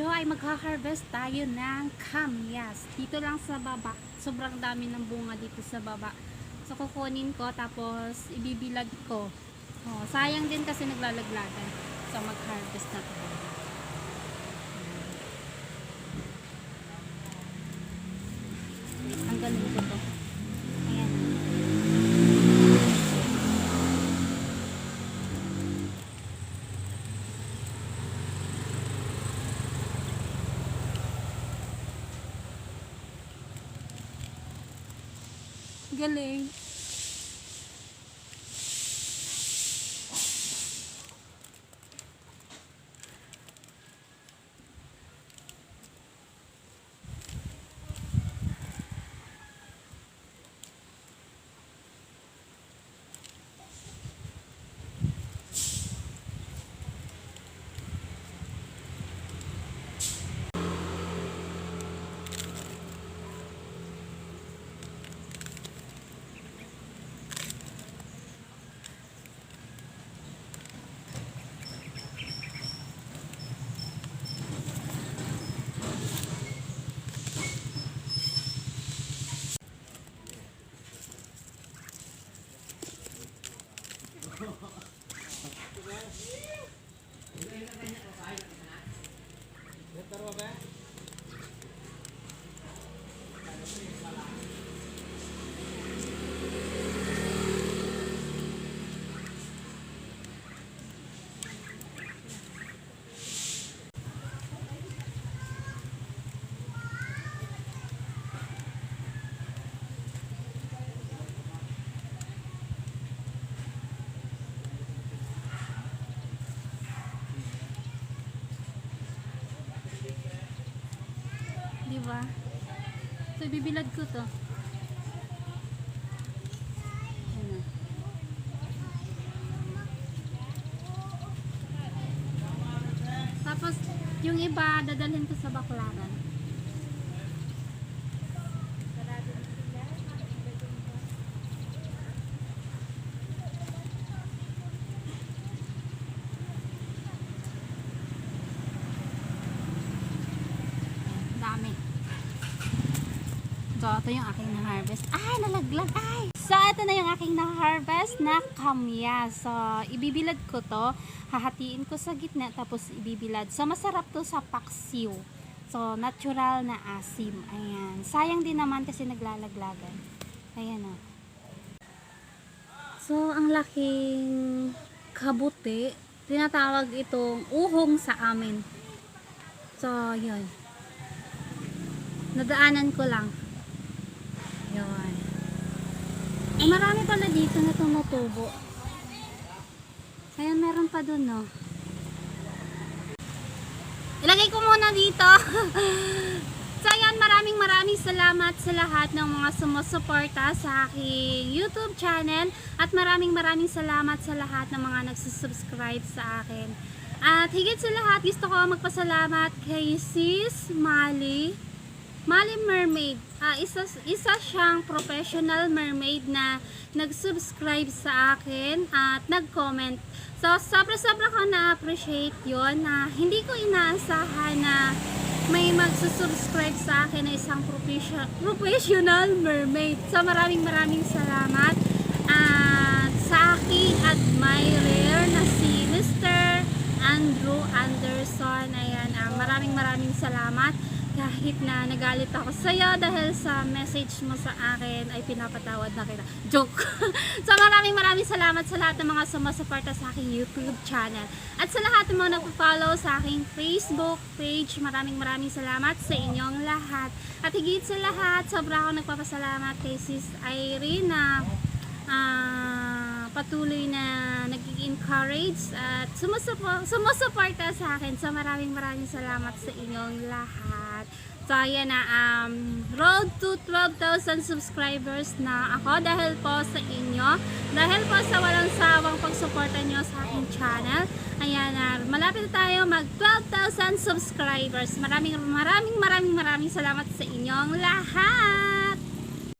video ay magha-harvest tayo ng kamyas. Dito lang sa baba. Sobrang dami ng bunga dito sa baba. So kukunin ko tapos ibibilad ko. Oh, sayang din kasi naglalaglagan. So mag-harvest na tayo. Ang galing ko to. Ayan. Galing. Bentar apa ya? Di ba? So, ibibilad ko to. Tapos, yung iba, dadalhin ko sa baklaran. Dami. So, ito yung aking na-harvest. Ay, nalaglag. Ay! So, ito na yung aking na-harvest na kamyas. So, ibibilad ko to. Hahatiin ko sa gitna, tapos ibibilad. So, masarap to sa paksiw. So, natural na asim. Ayan. Sayang din naman kasi naglalaglagan. Ayan o. So, ang laking kabuti. Tinatawag itong uhong sa amin. So, yun. Nadaanan ko lang. Yun. Ay, marami pala dito na tumutubo. Ayan, meron pa dun, no. Ilagay ko muna dito. so, ayan, maraming maraming salamat sa lahat ng mga sumusuporta sa aking YouTube channel. At maraming maraming salamat sa lahat ng mga nagsusubscribe sa akin. At higit sa lahat, gusto ko magpasalamat kay Sis Mali. Mali Mermaid. Ah, isa, isa siyang professional mermaid na nag-subscribe sa akin at nag-comment. So, sobra-sobra ko na-appreciate yon na hindi ko inaasahan na may magsusubscribe sa akin na isang profession, professional mermaid. So, maraming maraming salamat. At sa aking admirer na si Mr. Andrew Anderson. Ayan, ah, maraming maraming salamat kahit na nagalit ako sa'yo dahil sa message mo sa akin ay pinapatawad na kita. Joke! so maraming maraming salamat sa lahat ng mga sumusuporta sa aking YouTube channel. At sa lahat ng mga nagpo-follow sa aking Facebook page, maraming maraming salamat sa inyong lahat. At higit sa lahat, sobra ako nagpapasalamat kay Sis Irene na ah, patuloy na nag-encourage at sumusupo, sumusuporta sa akin. So maraming maraming salamat sa inyong lahat. So ayan na, um, road to 12,000 subscribers na ako dahil po sa inyo. Dahil po sa walang sawang pagsuporta nyo sa aking channel. Ayan na, malapit na tayo mag 12,000 subscribers. Maraming maraming maraming maraming salamat sa inyong lahat.